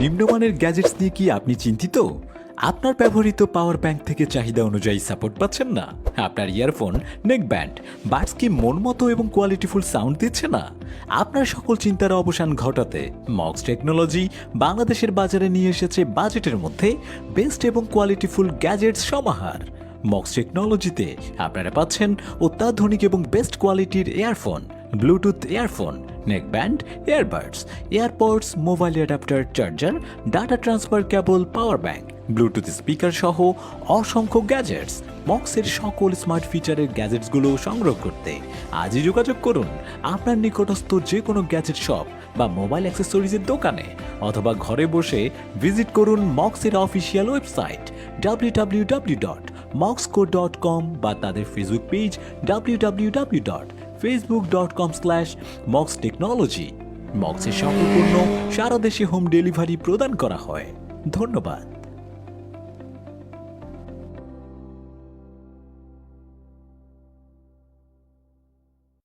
নিম্নমানের গ্যাজেটস নিয়ে কি আপনি চিন্তিত? আপনার ব্যবহৃত পাওয়ার ব্যাংক থেকে চাহিদা অনুযায়ী সাপোর্ট পাচ্ছেন না। আপনার ইয়ারফোন নেক ব্যান্ড বাডস কি মন মতো এবং কোয়ালিটিফুল সাউন্ড দিচ্ছে না? আপনার সকল চিন্তার অবসান ঘটাতে মক্স টেকনোলজি বাংলাদেশের বাজারে নিয়ে এসেছে বাজেটের মধ্যে বেস্ট এবং কোয়ালিটিফুল গ্যাজেটস সমাহার। মক্স টেকনোলজিতে আপনারা পাচ্ছেন অত্যাধুনিক এবং বেস্ট কোয়ালিটির earphone. Bluetooth earphone neck band earbuds mobile adapter charger data transfer cable power bank Bluetooth speaker সহ অসংখ্য গ্যাজেটস মক্সের সকল স্মার্ট ফিচারের গ্যাজেটসগুলো সংগ্রহ করতে আজই যোগাযোগ করুন আপনার নিকটস্থ যে কোনো গ্যাজেট শপ বা মোবাইল অ্যাক্সেসরিজের দোকানে অথবা ঘরে বসে ভিজিট করুন মক্সের অফিসিয়াল ওয়েবসাইট www.moxco.com বা তাদের Facebook page www.facebook.com slash Mox technology মক্সের সম্পূর্ণ পণ্য সারা দেশে হোম ডেলিভারি প্রদান করা হয়। ধন্যবাদ।